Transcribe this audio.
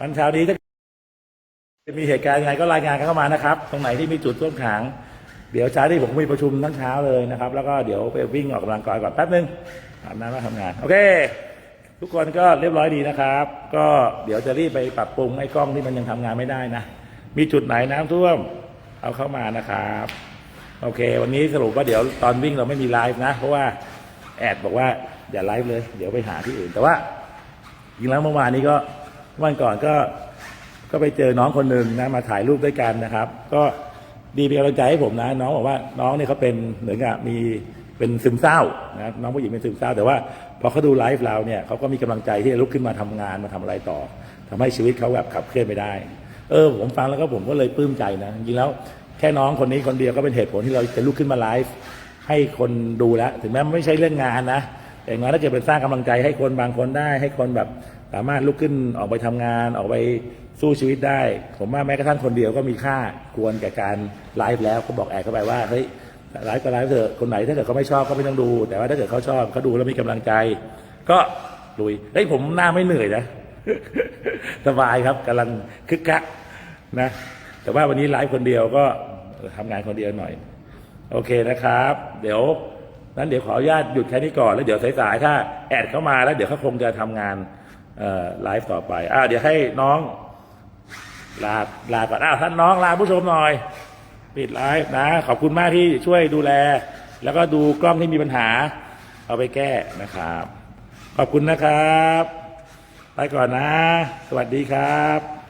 วันเช้านี้ถ้าจะมีเหตุการณ์ยังไงก็รายงานกันเข้ามานะครับ ตรงไหนที่มีจุดท่วมขัง เดี๋ยวเช้าที่ผมมีประชุมทั้งเช้าเลยนะครับ แล้วก็เดี๋ยวไปวิ่งออกกำลังกายก่อนแป๊บนึงอาบน้ำแล้วทำงาน โอเค ทุกคนก็เรียบร้อยดีนะครับ ก็เดี๋ยวจะรีบไปปรับปรุงไอ้กล้องที่มันยังทำงานไม่ได้นะ มีจุดไหนน้ำท่วม เอาเข้ามานะครับ โอเค วันนี้สรุปว่าเดี๋ยวตอนวิ่งเราไม่มีไลฟ์นะ เพราะว่าแอดบอกว่าอย่าไลฟ์เลย เดี๋ยวไปหาที่อื่น แต่ว่าจริงแล้วเมื่อวานนี้ก็ วันก่อนก็ก็ไปเจอน้องคนหนึ่งนะมาถ่ายรูปด้วยกันนะครับ ก็ดีเป็นกำลังใจให้ผมนะ น้องบอกว่าน้องเนี่ยเขาเป็นเหมือนกับมีเป็นซึมเศร้านะน้องผู้หญิงเป็นซึมเศร้า แต่ว่าพอเขาดูไลฟ์เราเนี่ยเขาก็มีกำลังใจที่จะลุกขึ้นมาทำงานมาทำอะไรต่อทำให้ชีวิตเขาแบบขับเคลื่อนไปได้ เออผมฟังแล้วก็ผมก็เลยปลื้มใจนะจริงแล้วแค่น้องคนนี้คนเดียวก็เป็นเหตุผลที่เราจะลุกขึ้นมาไลฟ์ให้คนดูแล้ว ถึงแม้ไม่ใช่เรื่องงานนะแต่อย่านถ้าเกิดเป็นสร้างกำลังใจให้คนบางคนได้ให้คนแบบ สามารถลุกขึ้นออกไปทำงานออกไปสู้ชีวิตได้ ผมว่าแม้กระทั่งคนเดียวก็มีค่าควรแก่การไลฟ์แล้วก็บอกแอดเข้าไปว่าเฮ้ยไลฟ์ก็ไลฟ์เถอะคนไหนถ้าเกิดเขาไม่ชอบก็ไม่ต้องดู แต่ว่าถ้าเกิดเขาชอบเขาดูแล้วมีกำลังใจ ก็ลุยเฮ้ยผมหน้าไม่เหนื่อยนะสบายครับกำลังคึกคักนะ แต่ว่าวันนี้ไลฟ์คนเดียวก็ทำงานคนเดียวหน่อย โอเคนะครับ เดี๋ยวนั้นเดี๋ยวขออนุญาตหยุดแค่นี้ก่อนแล้วเดี๋ยวสายๆถ้าแอดเข้ามาแล้วเดี๋ยวเขาคงจะทำงาน ไลฟ์ต่อไปอ่าเดี๋ยวให้น้อง ลาลาก่อนอ้าวท่านน้องลาผู้ชมหน่อย ปิดไลฟ์นะ ขอบคุณมากที่ช่วยดูแล แล้วก็ดูกล้องที่มีปัญหา เอาไปแก้นะครับ ขอบคุณนะครับ ไปก่อนนะ สวัสดีครับ